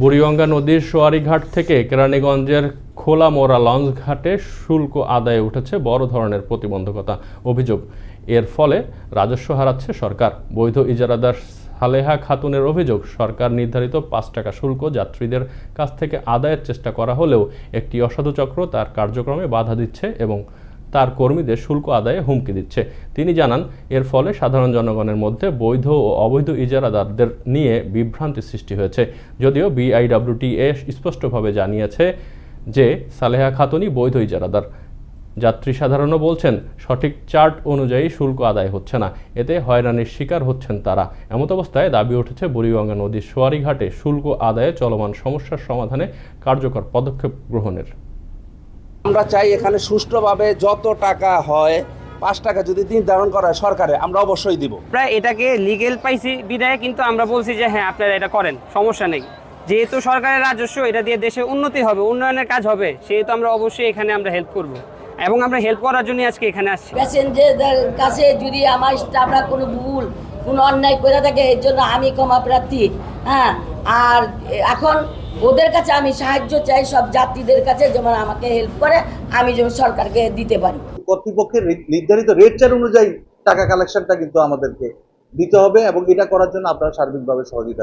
বুড়িগঙ্গা নদীর সোয়ারিঘাট থেকে কেরানীগঞ্জের খোলা মোড়া লঞ্চ ঘাটে শুল্ক আদায়ে উঠেছে বড় ধরনের প্রতিবন্ধকতা অভিযোগ। এর ফলে রাজস্ব হারাচ্ছে সরকার। বৈধ ইজারাদার সালেহা খাতুনের অভিযোগ, সরকার নির্ধারিত পাঁচ টাকা শুল্ক যাত্রীদের কাছ থেকে আদায়ের চেষ্টা করা হলেও একটি অসাধু চক্র তার কার্যক্রমে বাধা দিচ্ছে এবং তার কর্মীদের শুল্ক আদায়ে হুমকি দিচ্ছে। তিনি জানান, এর ফলে সাধারণ জনগণের মধ্যে বৈধ ও অবৈধ ইজারাদারদের নিয়ে বিভ্রান্তি সৃষ্টি হয়েছে। যদিও বিআইডব্লিউটিএ স্পষ্টভাবে জানিয়েছে যে সালেহা খাতুনই বৈধ ইজারাদার। যাত্রী সাধারণও বলছেন, সঠিক চার্ট অনুযায়ী শুল্ক আদায় হচ্ছে না। এতে হয়রানির শিকার হচ্ছেন তারা। এমত অবস্থায় দাবি উঠেছে, বুড়িগঙ্গা নদীর সোয়ারিঘাটে শুল্ক আদায়ে চলমান সমস্যার সমাধানে কার্যকর পদক্ষেপ গ্রহণের। আমরা চাই এখানে সুষ্ঠুভাবে যত টাকা হয় পাঁচ টাকা যদি নির্ধারণ করা হয় সরকারে আমরা অবশ্যই দিব। প্রায় এটাকে লিগেল পাইছি বিদায় কিন্তু আমরা বলছি যে হ্যাঁ আপনারা এটা করেন সমস্যা নেই। যেহেতু সরকারের রাজস্ব এটা দিয়ে দেশে উন্নতি হবে উন্নয়নের কাজ হবে সেহেতু আমরা অবশ্যই এখানে আমরা হেল্প করব। এবং আমরা হেল্প করার জন্য আজকে এখানে আসছি। প্যাসেঞ্জারদের কাছে যদি আমার স্টাফরা কোনো ভুল কোনো অন্যায় করে থাকে এর জন্য আমি ক্ষমা প্রার্থী। হ্যাঁ আর এখন ওদের কাছে আমি সাহায্য চাই, সব যাত্রীদের কাছে যেমন আমাকে হেল্প করে, আমি যেমন সরকারকে দিতে পারি কর্তৃপক্ষের নির্ধারিত রেট চার অনুযায়ী টাকা কালেকশনটা কিন্তু আমাদেরকে দিতে হবে এবং এটা করার জন্য আপনারা সার্বিকভাবে সহযোগিতা।